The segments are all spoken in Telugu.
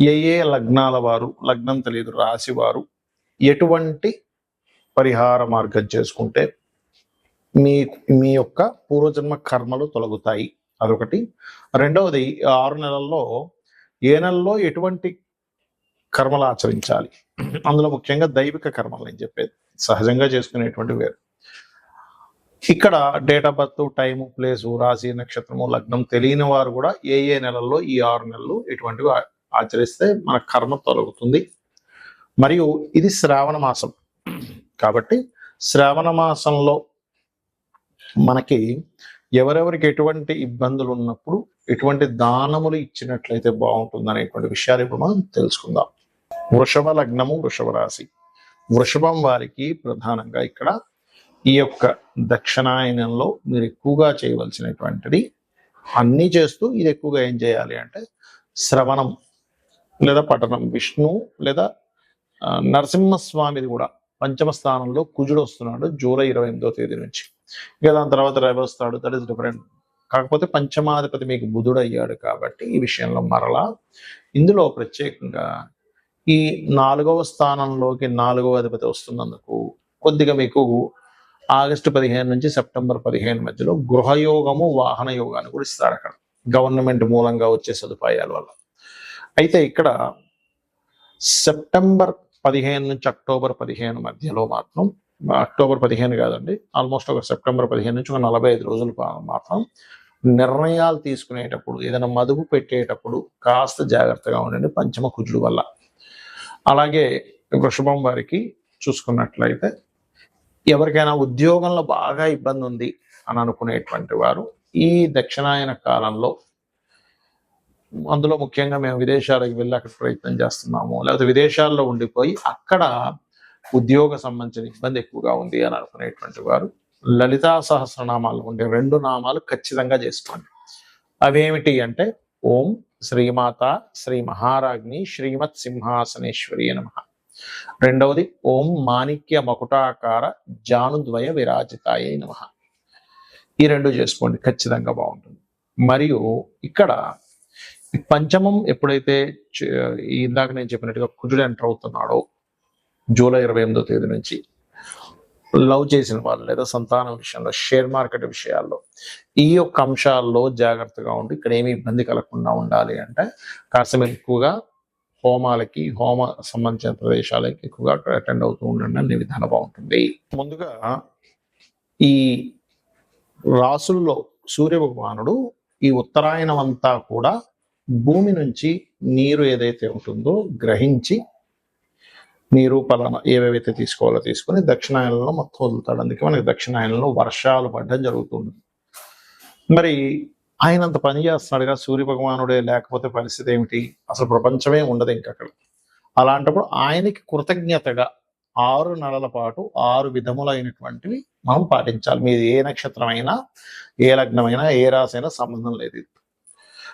ఏ ఏ లగ్నాల వారు లగ్నం తెలియదు రాశివారు ఎటువంటి పరిహార మార్గం చేసుకుంటే మీ మీ యొక్క పూర్వజన్మ కర్మలు తొలగుతాయి. అదొకటి. రెండవది ఆరు నెలల్లో ఏ నెలలో ఎటువంటి కర్మలు ఆచరించాలి? అందులో ముఖ్యంగా దైవిక కర్మలు నేను చెప్పేది. సహజంగా చేసుకునేటువంటి వేరు. ఇక్కడ date of birth time place రాశి నక్షత్రము లగ్నం తెలియని వారు కూడా ఏ ఏ నెలల్లో ఈ ఆరు నెలలు ఎటువంటివి ఆచరిస్తే మన కర్మ తొలగుతుంది. మరియు ఇది శ్రావణ మాసం. కాబట్టి శ్రావణ మాసంలో మనకి ఎవరెవరికి ఎటువంటి ఇబ్బందులు ఉన్నప్పుడు ఎటువంటి దానములు ఇచ్చినట్లయితే బాగుంటుంది అనేటువంటి విషయాలు ఇప్పుడు మనం తెలుసుకుందాం. వృషభ లగ్నము వృషభ రాశి. వృషభం వారికి ప్రధానంగా ఇక్కడ ఈ యొక్క దక్షిణాయనంలో మీరు ఎక్కువగా చేయవలసినటువంటిది అన్నీ చేస్తూ ఇది ఎక్కువగా ఏం చేయాలి అంటే శ్రవణం లేదా పఠనం విష్ణు లేదా నరసింహస్వామిది కూడా పంచమ స్థానంలో కుజుడు వస్తున్నాడు జూలై ఇరవై ఎనిమిదో తేదీ నుంచి. ఇక దాని తర్వాత రవి వస్తాడు దట్ ఈస్ డిఫరెంట్ కాకపోతే పంచమాధిపతి మీకు బుధుడు అయ్యాడు కాబట్టి ఈ విషయంలో మరలా ఇందులో ప్రత్యేకంగా ఈ నాలుగవ స్థానంలోకి నాలుగవ అధిపతి వస్తున్నందుకు కొద్దిగా మీకు ఆగస్టు పదిహేను నుంచి సెప్టెంబర్ పదిహేను మధ్యలో గృహయోగము వాహన యోగాన్ని కూడా ఇస్తారు అక్కడ గవర్నమెంట్ మూలంగా వచ్చే సదుపాయాల వల్ల. అయితే ఇక్కడ సెప్టెంబర్ పదిహేను నుంచి అక్టోబర్ పదిహేను మధ్యలో మాత్రం అక్టోబర్ పదిహేను కాదండి ఆల్మోస్ట్ ఒక సెప్టెంబర్ పదిహేను నుంచి ఒక నలభై ఐదు రోజులు మాత్రం నిర్ణయాలు తీసుకునేటప్పుడు ఏదైనా మదుపు పెట్టేటప్పుడు కాస్త జాగ్రత్తగా ఉండండి పంచమ కుజుడు వల్ల. అలాగే వృషభం వారికి చూసుకున్నట్లయితే ఎవరికైనా ఉద్యోగంలో బాగా ఇబ్బంది ఉంది అని అనుకునేటువంటి వారు ఈ దక్షిణాయన కాలంలో అందులో ముఖ్యంగా మేము విదేశాలకు వెళ్ళి అక్కడ ప్రయత్నం చేస్తున్నాము. లేకపోతే విదేశాల్లో ఉండిపోయి అక్కడ ఉద్యోగ సంబంధించిన ఇబ్బంది ఎక్కువగా ఉంది అని అనుకునేటువంటి వారు. లలితా సహస్రనామాలు ఉండే రెండు నామాలు ఖచ్చితంగా చేసుకోండి. అవేమిటి అంటే ఓం శ్రీమాత శ్రీ మహారాజ్ని శ్రీమత్ సింహాసనేశ్వరి నమ. రెండవది ఓం మాణిక్య మకుటాకార జానుద్వయ విరాజితాయ నమ. ఈ రెండు చేసుకోండి. ఖచ్చితంగా బాగుంటుంది. మరియు ఇక్కడ పంచమం ఎప్పుడైతే ఈ ఇందాక నేను చెప్పినట్టుగా కుజుడు ఎంటర్ అవుతున్నాడో జూలై ఇరవై ఎనిమిదో తేదీ నుంచి లవ్ చేసిన వాళ్ళు లేదా సంతానం విషయంలో షేర్ మార్కెట్ విషయాల్లో ఈ యొక్క అంశాల్లో జాగ్రత్తగా ఉండి ఇక్కడ ఏమి ఇబ్బంది కలగకుండా ఉండాలి అంటే కాస్త మీరు ఎక్కువగా హోమాలకి హోమ సంబంధించిన ప్రదేశాలకి ఎక్కువగా అటెండ్ అవుతూ ఉండండి అనే విధానం బాగుంటుంది. ముందుగా ఈ రాసుల్లో సూర్య భగవానుడు ఈ ఉత్తరాయణం అంతా కూడా భూమి నుంచి నీరు ఏదైతే ఉంటుందో గ్రహించి నీరు పలానా ఏవేవైతే తీసుకోవాలో తీసుకొని దక్షిణాయనంలో మొత్తం వదులుతాడు. అందుకే మనకి దక్షిణాయనంలో వర్షాలు పడడం జరుగుతుంది. మరి ఆయన అంత పని చేస్తున్నాడుగా సూర్య భగవానుడే లేకపోతే పరిస్థితి ఏమిటి? అసలు ప్రపంచమే ఉండదు ఇంక అక్కడ. అలాంటప్పుడు ఆయనకి కృతజ్ఞతగా ఆరు నెలల పాటు ఆరు విధములైనటువంటివి మనం పాటించాలి. మీది ఏ నక్షత్రం అయినా ఏ లగ్నమైనా ఏ రాశి సంబంధం లేదు.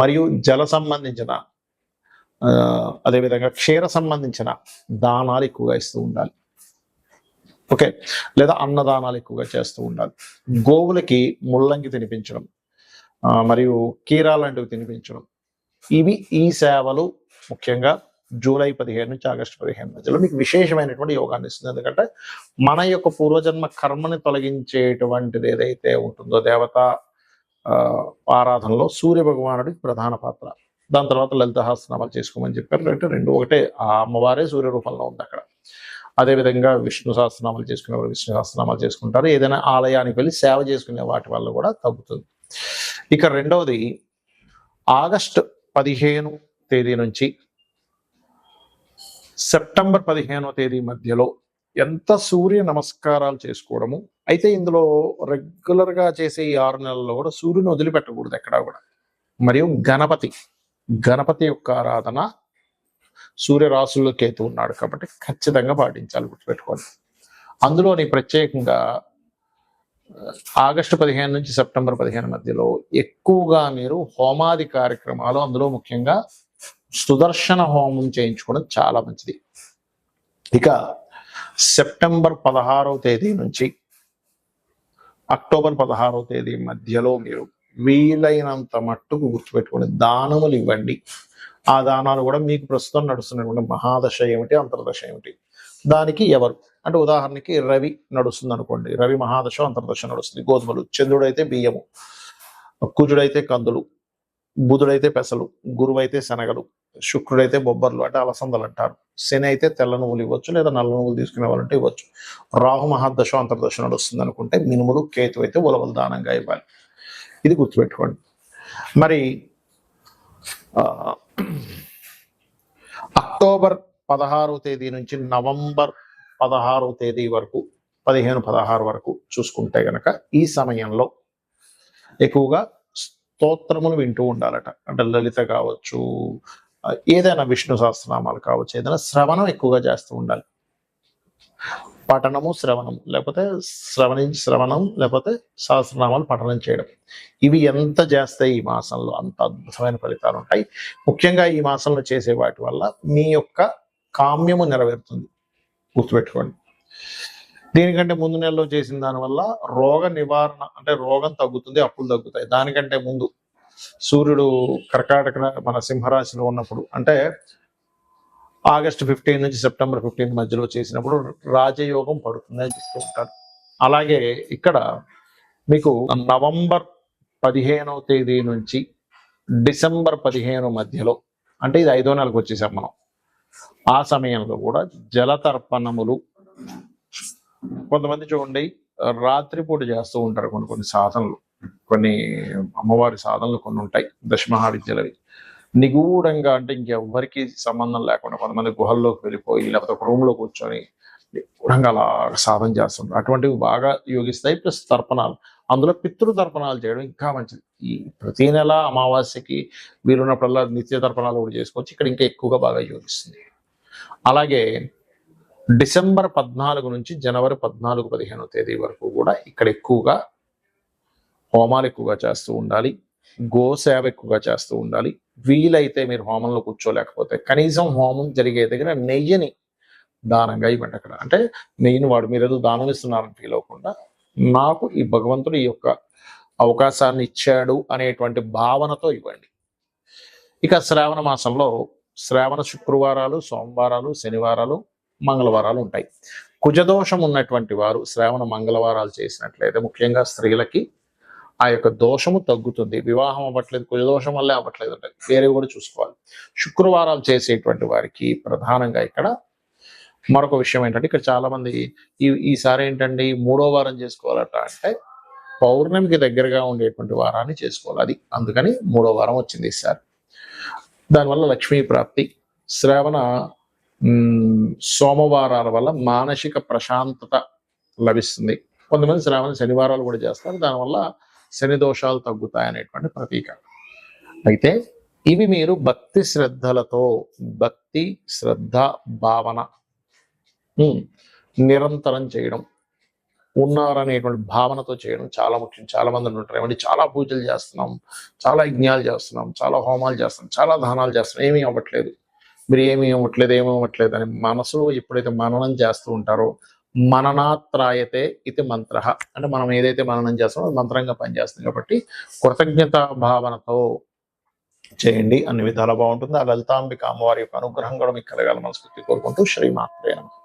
మరియు జల సంబంధించిన అదేవిధంగా క్షీర సంబంధించిన దానాలు ఎక్కువగా ఇస్తూ ఉండాలి. ఓకే? లేదా అన్నదానాలు ఎక్కువగా చేస్తూ ఉండాలి. గోవులకి ముల్లంగి తినిపించడం మరియు కీరా లాంటివి తినిపించడం. ఇవి ఈ సేవలు ముఖ్యంగా జూలై పదిహేను నుంచి ఆగస్టు పదిహేను మధ్యలో మీకు విశేషమైనటువంటి యోగాన్ని ఇస్తుంది. ఎందుకంటే మన యొక్క పూర్వజన్మ కర్మని తొలగించేటువంటిది ఏదైతే ఉంటుందో దేవత ఆరాధనలో సూర్య భగవానుడికి ప్రధాన పాత్ర. దాని తర్వాత లలితహాస్నామాలు చేసుకోమని చెప్పారు. అంటే రెండు ఒకటే ఆ అమ్మవారే సూర్య రూపంలో ఉంది అక్కడ. అదేవిధంగా విష్ణు సహస్రనామాలు చేసుకునేవారు విష్ణు సహస్రనామాలు చేసుకుంటారు. ఏదైనా ఆలయానికి వెళ్ళి సేవ చేసుకునే వాటి వల్ల కూడా తగ్గుతుంది. ఇక రెండవది ఆగస్టు పదిహేను తేదీ నుంచి సెప్టెంబర్ పదిహేనో తేదీ మధ్యలో ఎంత సూర్య నమస్కారాలు చేసుకోవడము? అయితే ఇందులో రెగ్యులర్గా చేసే ఈ ఆరు నెలల్లో కూడా సూర్యుని వదిలిపెట్టకూడదు ఎక్కడా కూడా. మరియు గణపతి గణపతి యొక్క ఆరాధన సూర్య రాశుల్లో కేతు ఉన్నాడు కాబట్టి ఖచ్చితంగా పాటించాలి గుర్తుపెట్టుకోవాలి. అందులోని ప్రత్యేకంగా ఆగస్టు పదిహేను నుంచి సెప్టెంబర్ పదిహేను మధ్యలో ఎక్కువగా మీరు హోమాది కార్యక్రమాలు అందులో ముఖ్యంగా సుదర్శన హోమం చేయించుకోవడం చాలా మంచిది. ఇక సెప్టెంబర్ పదహారవ తేదీ నుంచి అక్టోబర్ పదహారవ తేదీ మధ్యలో మీరు వీలైనంత మట్టుకు గుర్తుపెట్టుకోండి. దానములు ఇవ్వండి. ఆ దానాలు కూడా మీకు ప్రస్తుతం నడుస్తున్నటువంటి మహాదశ ఏమిటి అంతర్దశ ఏమిటి? దానికి ఎవరు? అంటే ఉదాహరణకి రవి నడుస్తుంది అనుకోండి. రవి మహాదశ అంతర్దశ నడుస్తుంది. గోధుమలు చంద్రుడైతే బియ్యము కుజుడైతే కందులు బుధుడైతే పెసలు గురువైతే శనగలు శుక్రుడైతే బొబ్బర్లు అంటే అలసందలు అంటారు. శని అయితే తెల్ల నువ్వులు ఇవ్వచ్చు లేదా నల్ల నువ్వులు తీసుకునే వాళ్ళంటే ఇవ్వచ్చు. రాహు మహాదశ అంతర్దశ నడుస్తుంది అనుకుంటే మినుములు కేతు అయితే ఉలవలు దానంగా ఇవ్వాలి. ఇది గుర్తుపెట్టుకోండి. మరి ఆ, అక్టోబర్ పదహారవ తేదీ నుంచి నవంబర్ పదహారవ తేదీ వరకు పదిహేను పదహారు వరకు చూసుకుంటే గనక ఈ సమయంలో ఎక్కువగా స్తోత్రములు వింటూ ఉండాలట. అంటే లలిత కావచ్చు ఏదైనా విష్ణు సహస్రనామాలు కావచ్చు ఏదైనా శ్రవణం ఎక్కువగా చేస్తూ ఉండాలి. పఠనము శ్రవణం లేకపోతే శ్రవణించి శ్రవణం లేకపోతే సహస్రనామాలు పఠనం చేయడం. ఇవి ఎంత చేస్తాయి ఈ మాసంలో అంత అద్భుతమైన ఫలితాలు ఉంటాయి. ముఖ్యంగా ఈ మాసంలో చేసే వాటి వల్ల మీ యొక్క కామ్యము నెరవేరుతుంది. గుర్తుపెట్టుకోండి. దీనికంటే ముందు నెలలో చేసిన దానివల్ల రోగ నివారణ అంటే రోగం తగ్గుతుంది అప్పులు తగ్గుతాయి. దానికంటే ముందు సూర్యుడు కర్కాటక మన సింహరాశిలో ఉన్నప్పుడు అంటే ఆగస్ట్ ఫిఫ్టీన్ నుంచి సెప్టెంబర్ ఫిఫ్టీన్ మధ్యలో చేసినప్పుడు రాజయోగం పడుతుందని చెప్తూ ఉంటారు. అలాగే ఇక్కడ మీకు నవంబర్ పదిహేనవ తేదీ నుంచి డిసెంబర్ పదిహేను మధ్యలో అంటే ఇది ఐదో నెలకు వచ్చేసాం మనం ఆ సమయంలో కూడా జలతర్పణములు కొంతమంది చూడండి రాత్రిపూట చేస్తూ ఉంటారు కొన్ని కొన్ని సాధనలు. కొన్ని అమ్మవారి సాధనలు కొన్ని ఉంటాయి దశమహావిద్యలవి. నిగూఢంగా అంటే ఇంకెవ్వరికి సంబంధం లేకుండా కొంతమంది గుహల్లోకి వెళ్ళిపోయి లేకపోతే ఒక రూమ్లో కూర్చొని నిగూఢంగా అలా సాధన చేస్తుంటారు. అటువంటివి బాగా యోగిస్తాయి ప్లస్ తర్పణాలు. అందులో పితృ తర్పణాలు చేయడం ఇంకా మంచిది. ఈ ప్రతి నెల అమావాస్యకి వీలున్నప్పుడల్లా నిత్య తర్పణాలు కూడా చేసుకోవచ్చు. ఇక్కడ ఇంకా ఎక్కువగా బాగా యోగిస్తుంది. అలాగే డిసెంబర్ పద్నాలుగు నుంచి జనవరి పద్నాలుగు పదిహేనో తేదీ వరకు కూడా ఇక్కడ ఎక్కువగా హోమాలు ఎక్కువగా చేస్తూ ఉండాలి. గోసేవ ఎక్కువగా చేస్తూ ఉండాలి. వీలైతే మీరు హోమంలో కూర్చోలేకపోతే కనీసం హోమం జరిగే దగ్గర నెయ్యిని దానంగా ఇవ్వండి అక్కడ అంటే నెయ్యిని వాడు మీరు ఏదో దానం ఇస్తున్నారని ఫీల్ అవ్వకుండా నాకు ఈ భగవంతుడు ఈ యొక్క అవకాశాన్ని ఇచ్చాడు అనేటువంటి భావనతో ఇవ్వండి. ఇక శ్రావణ మాసంలో శ్రావణ శుక్రవారాలు సోమవారాలు శనివారాలు మంగళవారాలు ఉంటాయి. కుజదోషం ఉన్నటువంటి వారు శ్రావణ మంగళవారాలు చేసినట్లయితే ముఖ్యంగా స్త్రీలకి ఆ యొక్క దోషము తగ్గుతుంది. వివాహం అవ్వట్లేదు కుజదోషం వల్లే అవ్వట్లేదు అంటే వేరే కూడా చూసుకోవాలి. శుక్రవారాలు చేసేటువంటి వారికి ప్రధానంగా ఇక్కడ మరొక విషయం ఏంటంటే ఇక్కడ చాలా మంది ఈ ఈసారి ఏంటండి మూడో వారం చేసుకోవాలట అంటే పౌర్ణమికి దగ్గరగా ఉండేటువంటి వారాన్ని చేసుకోవాలి. అది అందుకని మూడో వారం వచ్చింది ఈసారి. దానివల్ల లక్ష్మీ ప్రాప్తి శ్రావణ సోమవారాల వల్ల మానసిక ప్రశాంతత లభిస్తుంది. కొంతమంది శ్రావణ శనివారాలు కూడా చేస్తారు. దానివల్ల శని దోషాలు తగ్గుతాయనేటువంటి ప్రతీక. అయితే ఇవి మీరు భక్తి శ్రద్ధలతో భక్తి శ్రద్ధ భావన నిరంతరం చేయడం ఉన్నారనేటువంటి భావనతో చేయడం చాలా ముఖ్యం. చాలా మంది ఉంటారు ఏమంటే చాలా పూజలు చేస్తున్నాం చాలా యజ్ఞాలు చేస్తున్నాం చాలా హోమాలు చేస్తున్నాం చాలా దానాలు చేస్తున్నాం. ఏమీ అవ్వట్లేదు. మీరు ఏమీ అవ్వట్లేదు ఏమీ అవ్వట్లేదు అని మనసు ఎప్పుడైతే మననం చేస్తూ ఉంటారో మననాత్రాయతే ఇది మంత్ర. అంటే మనం ఏదైతే మననం చేస్తామో అది మంత్రంగా పనిచేస్తుంది కాబట్టి కృతజ్ఞత భావనతో చేయండి. అన్ని విధాలా బాగుంటుంది. ఆ లలితాంబిక అమ్మవారి యొక్క అనుగ్రహం కూడా మీకు కలగాల మనస్ఫూర్తి కోరుకుంటూ శ్రీమాత్రే నమః.